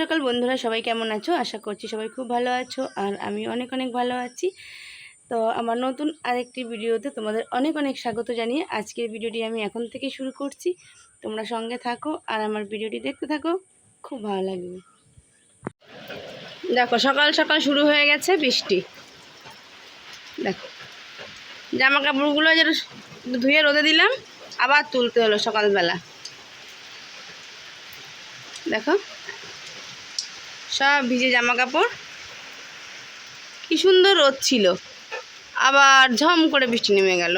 সকাল বন্ধুরা, সবাই কেমন আছো? আশা করছি সবাই খুব ভালো আছো আর আমি অনেক অনেক ভালো আছি। তো আমার নতুন আরেকটি ভিডিওতে তোমাদের অনেক অনেক স্বাগত জানিয়ে আজকের ভিডিওটি আমি এখন থেকে শুরু করছি। তোমরা সঙ্গে থাকো আর আমার ভিডিওটি দেখতে থাকো, খুব ভালো লাগবে। দেখো, সকাল সকাল শুরু হয়ে গেছে বৃষ্টি। দেখো জামা কাপড়গুলো যেটা ধুয়ে রোদে দিলাম, আবার তুলতে হলো সকালবেলা। দেখো সব ভিজে জামা কাপড় কি সুন্দর রোদ ছিল। আবার ঝম করে বৃষ্টি নেমে গেল।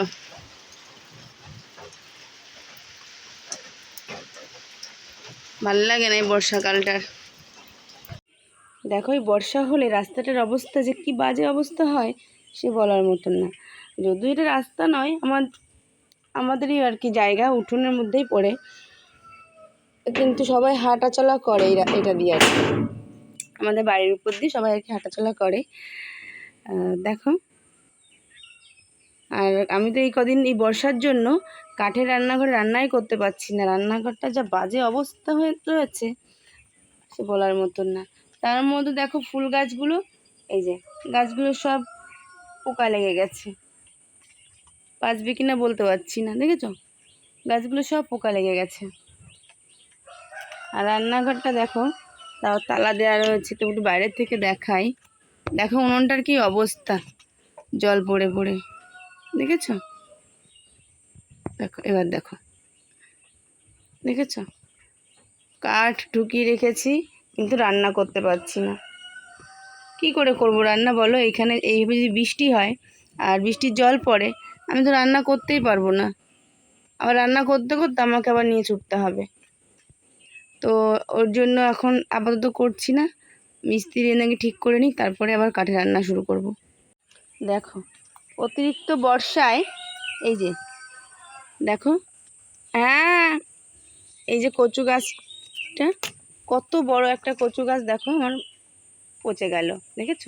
ভালো লাগে না এই বর্ষাকালটার। দেখো, এই বর্ষা হলে রাস্তাটার অবস্থা যে কি বাজে অবস্থা হয়, সে বলার মতন না। যদিও এটা রাস্তা নয়, আমার, আমাদেরই আর কি জায়গা উঠোনের মধ্যেই পড়ে। কিন্তু সবাই হাঁটাচলা করে এটা দিয়ে আর কি। আমাদের বাড়ির উপর দিয়ে সবাই আর কি হাঁটাচলা করে। দেখো। আর আমি তো এই কদিন এই বর্ষার জন্য কাঠের রান্নাঘরে রান্নাই করতে পারছি না। রান্নাঘরটা যা বাজে অবস্থা হয়ে রয়েছে, সে বলার মতন না। তার মধ্যে দেখো ফুল গাছগুলো, এই যে গাছগুলো সব পোকা লেগে গেছে। বাঁচবে কিনা বলতে পারছি না, দেখেছ? গাছগুলো সব পোকা লেগে গেছে। আর রান্নাঘরটা দেখো তাও তালা দেওয়া রয়েছে তো একটু বাইরের থেকে দেখাই। দেখো উনুনটার কি অবস্থা। জল পড়ে পড়ে। দেখেছ? দেখো, এবার দেখো। দেখেছ? কাঠ ঢুকিয়ে রেখেছি, কিন্তু রান্না করতে পারছি না। কি করে করব রান্না বলো? এইখানে এইভাবে যদি বৃষ্টি হয় আর বৃষ্টির জল পড়ে, আমি তো রান্না করতেই পারব না। আবার রান্না করতে করতে আমাকে আবার নিয়ে ছুটতে হবে। তো ওর জন্য এখন আপাতত করছি না। মিস্ত্রি এনে ঠিক করে নিই, তারপরে আবার কাঠে রান্না শুরু করব। দেখো, অতিরিক্ত বর্ষায়, এই যে, দেখো হ্যাঁ এই যে কচু গাছটা, কত বড় একটা কচু গাছ, দেখো, আমার পচে গেল, দেখেছ?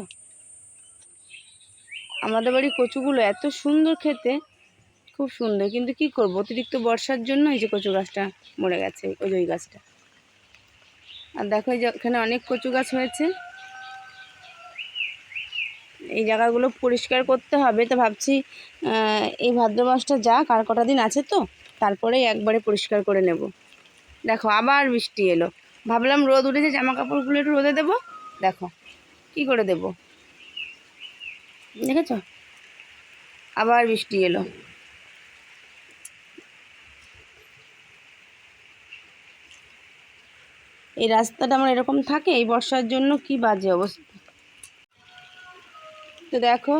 আমাদের বাড়ির কচুগুলো এত সুন্দর খেতে, খুব সুন্দর, কিন্তু কি করব? অতিরিক্ত বর্ষার জন্য এই যে কচু গাছটা মরে গেছে, ওই ওই গাছটা। আর দেখো এই যে এখানে অনেক কচু গাছ হয়েছে। এই জায়গাগুলো পরিষ্কার করতে হবে। তো ভাবছি এই ভাদ্র মাসটা যাক, আর কটা দিন আছে তো, তারপরেই একবারে পরিষ্কার করে নেব। দেখো আবার বৃষ্টি এলো। ভাবলাম রোদ উঠেছে জামা কাপড়গুলো একটু রোদে দেবো। দেখো, কি করে দেব? দেখেছ? আবার বৃষ্টি এলো। এই রাস্তাটা আমার এরকম থাকে, এই বর্ষার জন্য কি বাজে অবস্থা? তো দেখো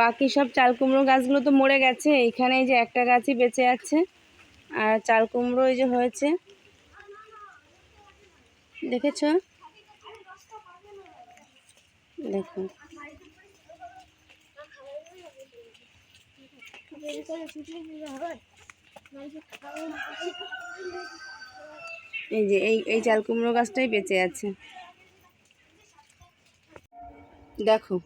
বাকি সব চাল কুমড়ো গাছগুলো তো মরে গেছে এইখানে এই যে একটা গাছই বেঁচে আছে, আর চাল কুমড়ো এই যে হয়েছে। দেখেছ? দেখো। এই যে, এই এই চাল কুমড়ো গাছটাই বেঁচে আছে। দেখো,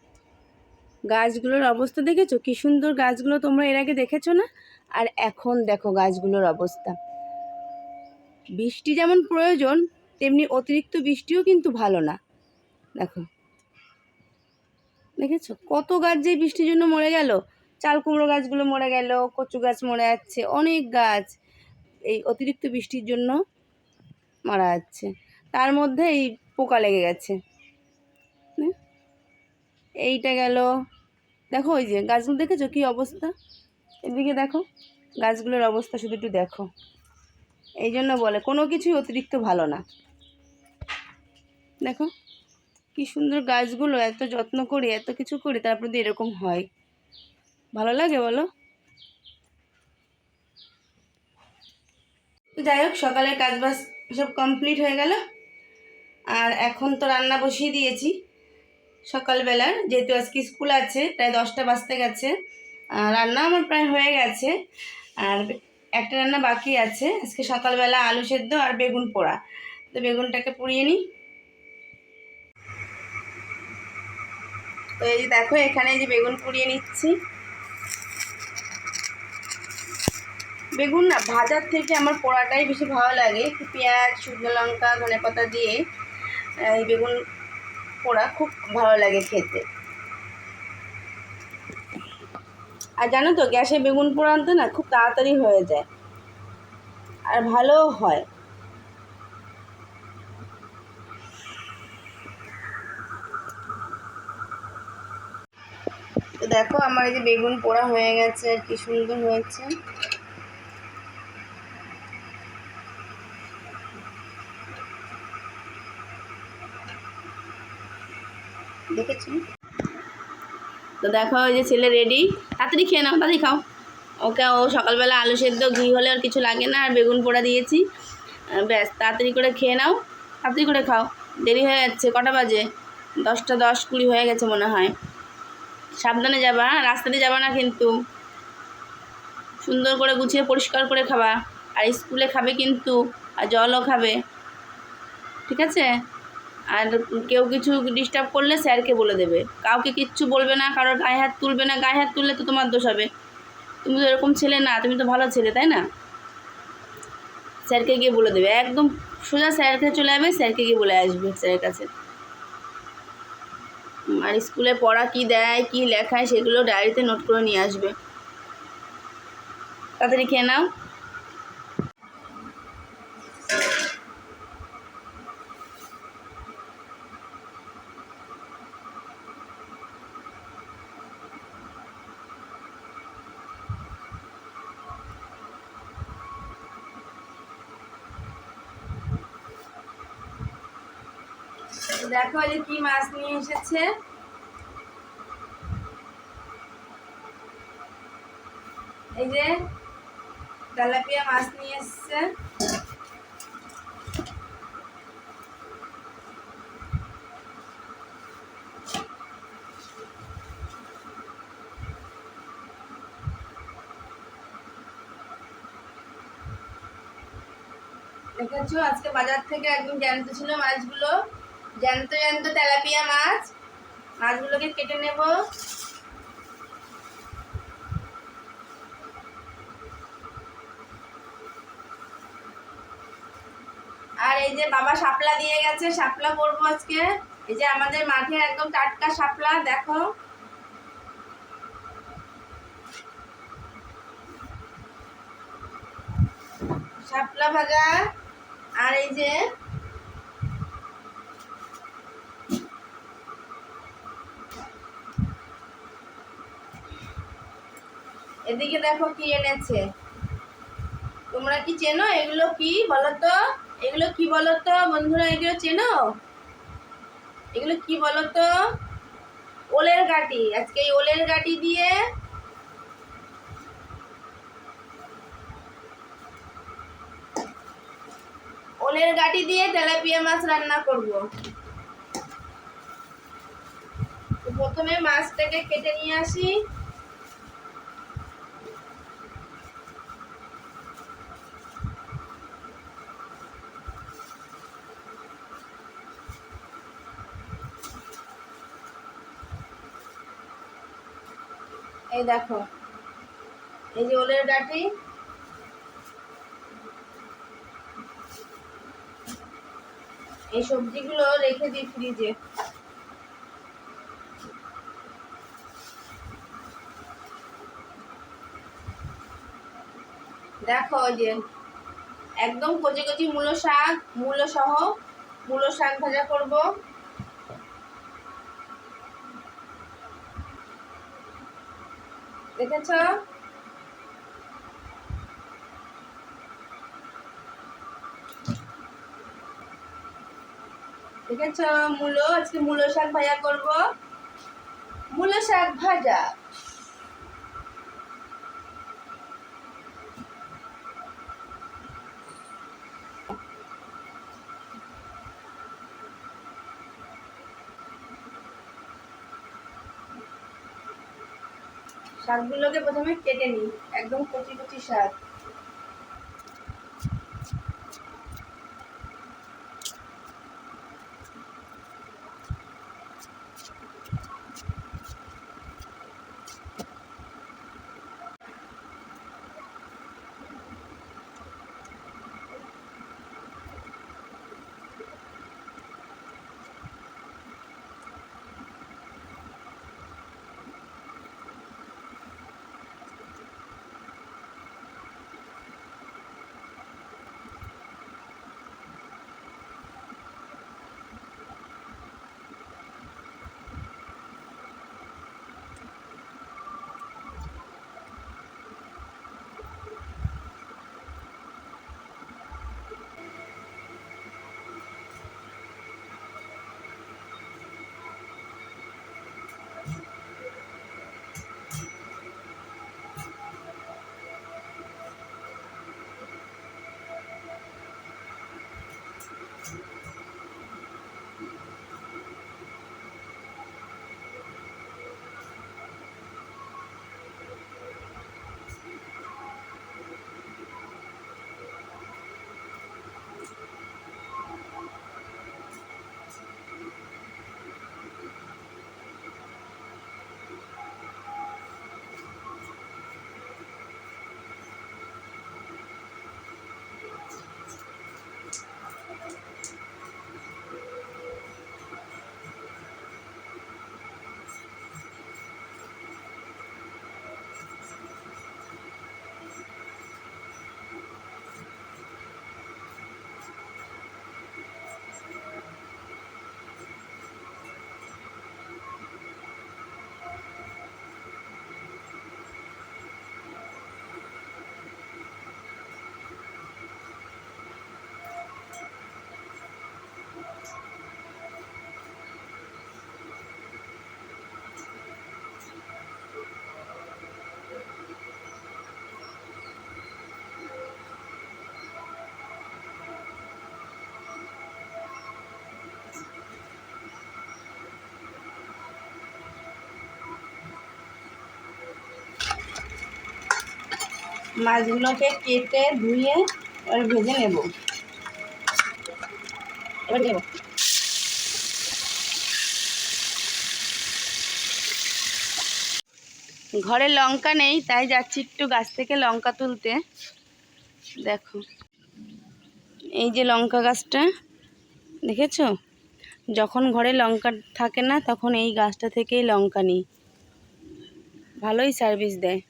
গাছগুলোর অবস্থা দেখেছ? কি সুন্দর গাছগুলো তোমরা এর আগে দেখেছ না? আর এখন দেখো গাছগুলোর অবস্থা। বৃষ্টি যেমন প্রয়োজন, তেমনি অতিরিক্ত বৃষ্টিও কিন্তু ভালো না। দেখো, দেখেছ? কত গাছ যে বৃষ্টির জন্য মরে গেল? চাল কুমড়ো গাছগুলো মরে গেল, কচু গাছ মরে যাচ্ছে, অনেক গাছ। এই অতিরিক্ত বৃষ্টির জন্য মারা যাচ্ছে। তার মধ্যে এই পোকা লেগে গেছে? এইটা গেল। দেখো ওই যে গাছগুলো দেখেছ? কী অবস্থা? এদিকে দেখো। গাছগুলোর অবস্থা শুধু একটু দেখো। এই জন্য বলে, কোনো কিছুই অতিরিক্ত ভালো না। দেখো, কি সুন্দর গাছগুলো, এত যত্ন করি, এত কিছু করি, তারপর দিয়ে এরকম হয়। ভালো লাগে বলো? যাই হোক, সকালের কাজ বাজ সব কমপ্লিট হয়ে গেল। আর এখন তো রান্না বসিয়ে দিয়েছি। সকালবেলার, যেহেতু আজকে স্কুল আছে, প্রায় দশটা বাজতে গেছে। রান্না আমার প্রায় হয়ে গেছে। আর একটা রান্না বাকি আছে। আজকে সকালবেলা আলু সেদ্ধ আর বেগুন পোড়া। তো বেগুনটাকে পুড়িয়ে নিই। তো এই যে দেখো, এখানে যে বেগুন পুড়িয়ে নিচ্ছি। বেগুন না, ভাজার থেকে আমার পোড়াটাই বেশি ভালো লাগে। একটু পেঁয়াজ, শুকনো লঙ্কা, ধনে পাতা দিয়ে এই বেগুন পোড়া খুব ভালো লাগে খেতে। আর জানো তো, গ্যাসে বেগুন পোড়াতে না খুব তাড়াতাড়ি হয়ে যায়। আর ভালোও হয়। তো দেখো, আমার এই যে বেগুন পোড়া হয়ে গেছে আর কি সুন্দর হয়েছে। তো দেখো, ওই যে ছেলে রেডি তাড়াতাড়ি খেয়ে নাও, তাড়াতাড়ি খাও। ওকে, ও সকালবেলা আলু সেদ্ধ, ঘি হলে আর কিছু লাগে না, আর বেগুন পোড়া দিয়েছি। ব্যাস, তাড়াতাড়ি করে খেয়ে নাও, তাড়াতাড়ি করে খাও। দেরি হয়ে যাচ্ছে, কটা বাজে? দশটা দশ কুড়ি হয়ে গেছে মনে হয়। সাবধানে যাবা, রাস্তাতে যাবা না কিন্তু। সুন্দর করে গুছিয়ে, পরিষ্কার করে খাবা। আর স্কুলে খাবে কিন্তু, আর জলও খাবে। ঠিক আছে? আর কেউ কিছু ডিস্টার্ব করলে স্যারকে বলে দেবে। কাউকে কিচ্ছু বলবে না, কারোর গায়ে হাত তুলবে না। গায়ে হাত তুললে তো তোমার দোষ হবে। তুমি তো এরকম ছেলে না, তুমি তো ভালো ছেলে, তাই না? স্যারকে গিয়ে বলে দেবে। একদম সোজা স্যারকে চলে যাবে, স্যারকে গিয়ে বলে আসবে স্যারের কাছে। আর স্কুলে পড়া কি দেয়, কি লেখায়, সেগুলো ডায়েরিতে নোট করে নিয়ে আসবে। তাড়াতাড়ি খেয়ে নাও। যে কি মাছ নিয়ে এসেছে? এই যে তেলাপিয়া মাছ নিয়ে এসেছে। দেখেছ? আজকে বাজার থেকে একদম জ্যান্ত ছিল মাছগুলো। জ্যান্ত জ্যান্ত তেলাপিয়া মাছ। মাছগুলোকে কেটে নেব। আর এই যে বাবা শাপলা দিয়ে গেছে, শাপলা করব আজকে। এই যে আমাদের মাঠে একদম টাটকা শাপলা, দেখো। শাপলা ভাজা। আর এই যে এদিকে দেখো কি এনেছে। তোমরা কি চেনো? এগুলো কি বলো তো এগুলো কি বলো তো বন্ধুরা, এগুলো চেনো? এগুলো কি বলো তো ওলের গাটি। আজকে এই ওলের গাটি দিয়ে ওলের গাটি দিয়ে তেলাপিয়া মাছ রান্না করব। প্রথমে মাছটাকে কেটে নিয়ে আসি। এই দেখো। এই যে ওলের গাটি এই সবজিগুলো রেখে দিই ফ্রিজে। দেখো যে, একদম কচি কচি মূলো শাক, মূলো সহ মূলো শাক ভাজা করব। দেখেছ? দেখেছ মূলো? আজকে মূলো শাক ভাজা করব। মূলো শাক ভাজা। শাকগুলোকে প্রথমে কেটে নিই একদম কচি কচি শাক। মাছগুলোকে কেটে ধুয়ে এবার ভেজে নেব। এবার ঘরে লঙ্কা নেই, তাই যাচ্ছি একটু গাছ থেকে লঙ্কা তুলতে। দেখো, এই যে লঙ্কা গাছটা, দেখেছ? যখন ঘরে লঙ্কা থাকে না, তখন এই গাছটা থেকেই লঙ্কা নিই। ভালোই সার্ভিস দেয়।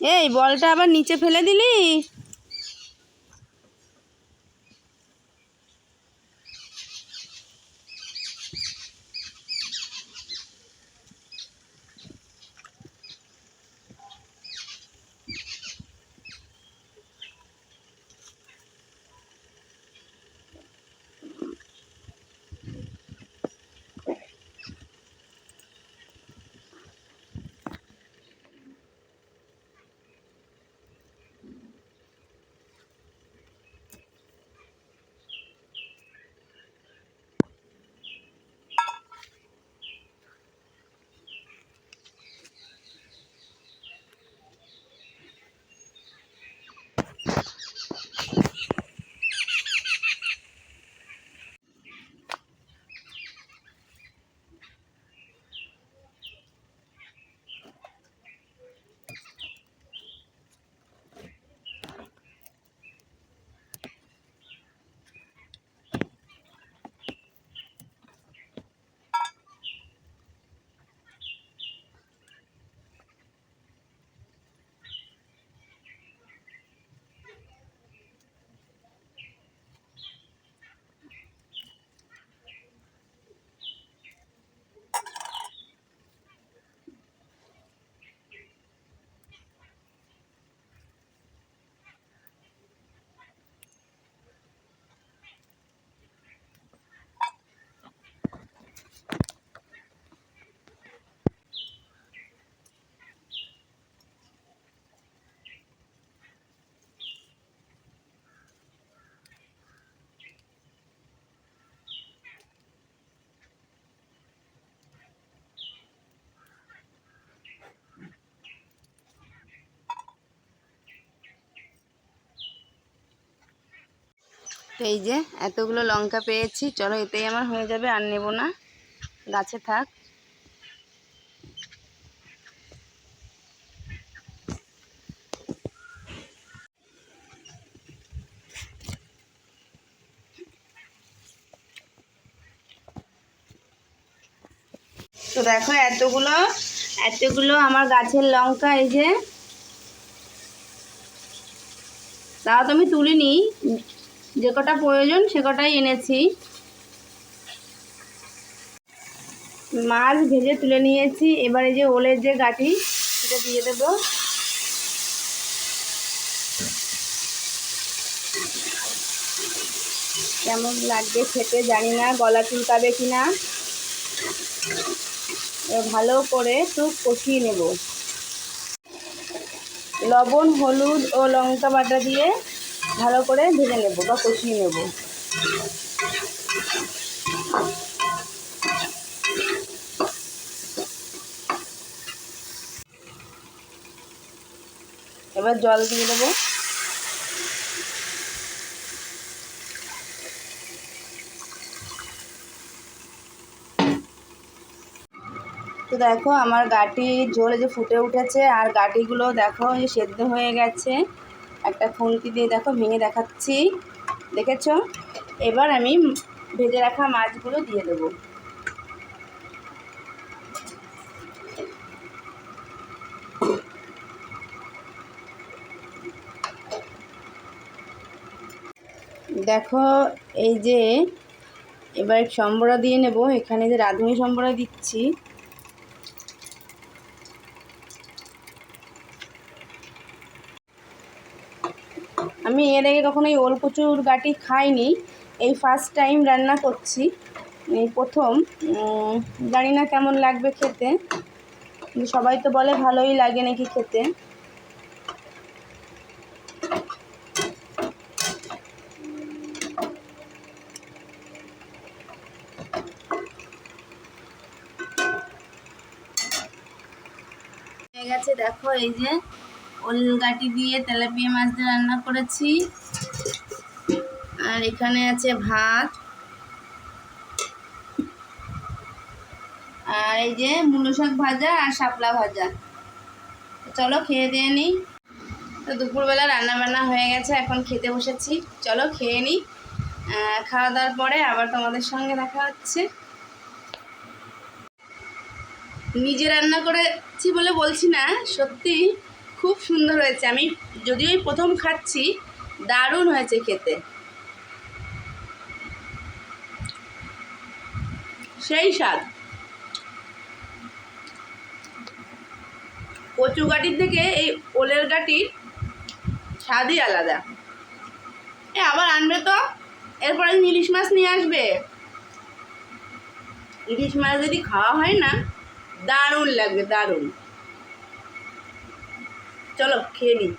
এই বলটা আবার নিচে ফেলে দিলি? এই যে, এতগুলো লঙ্কা পেয়েছি। চলো, এতেই আমার হয়ে যাবে, আর নেব না। গাছে থাক। তো দেখো, এতগুলো এতগুলো আমার গাছের লঙ্কা, এই যে। তাও তো আমি তুলিনি যে কটা প্রয়োজন সে কটাই এনেছি। মাছ ভেজে তুলে নিয়েছি। এবার যে ওলের যে গাঠি সেটা দিয়ে দেবো। কেমন লাগবে খেতে জানি না, গলা চুলকাবে কি না ভালো করে একটু কষিয়ে নেব। লবণ, হলুদ ও লঙ্কা বাটা দিয়ে ভালো করে ভেজে নেব বা কষিয়ে নেব। এবার জল দিয়ে দেবো। তো দেখো আমার গাটি ঝোলে যে ফুটে উঠেছে, আর গাটিগুলো দেখো যে সেদ্ধ হয়ে গেছে। একটা খুন্তি দিয়ে দেখো, ভেঙে দেখাচ্ছি। দেখেছ? এবার আমি ভেজে রাখা মাছগুলো দিয়ে দেবো। দেখো, এই যে, এবার সম্বরা দিয়ে নেব। এখানে যে রাঁধুনি সম্বরা দিচ্ছি আমি এর আগে কখনো এই ওল কচুর গাটি খাইনি। এই ফার্স্ট টাইম রান্না করছি। এই প্রথম জানি না কেমন লাগবে খেতে। সবাই তো বলে ভালোই লাগে নাকি খেতে। গেছে, দেখো এই যে ওল গাটি দিয়ে তেলাপিয়া মাছ দিয়ে রান্না করেছি। আর এখানে আছে ভাত। আর এই যে মূলো শাক ভাজা আর শাপলা ভাজা। চলো খেয়ে দিয়ে নিই তো দুপুরবেলা রান্না বান্না হয়ে গেছে, এখন খেতে বসেছি। চলো খেয়ে নিই খাওয়া দাওয়ার পরে আবার তোমাদের সঙ্গে দেখা হচ্ছে। নিজে রান্না করেছি বলে বলছি না, সত্যি। খুব সুন্দর হয়েছে। আমি যদিও এই প্রথম খাচ্ছি, দারুণ হয়েছে খেতে। সেই স্বাদ। কচু গাটির থেকে এই ওলের গাটির স্বাদই আলাদা। এ, আবার আনবে তো? এরপরে ইলিশ মাছ নিয়ে আসবে। ইলিশ মাছ যদি খাওয়া হয় না, দারুণ লাগবে, দারুণ। চলো খেয়ে নিই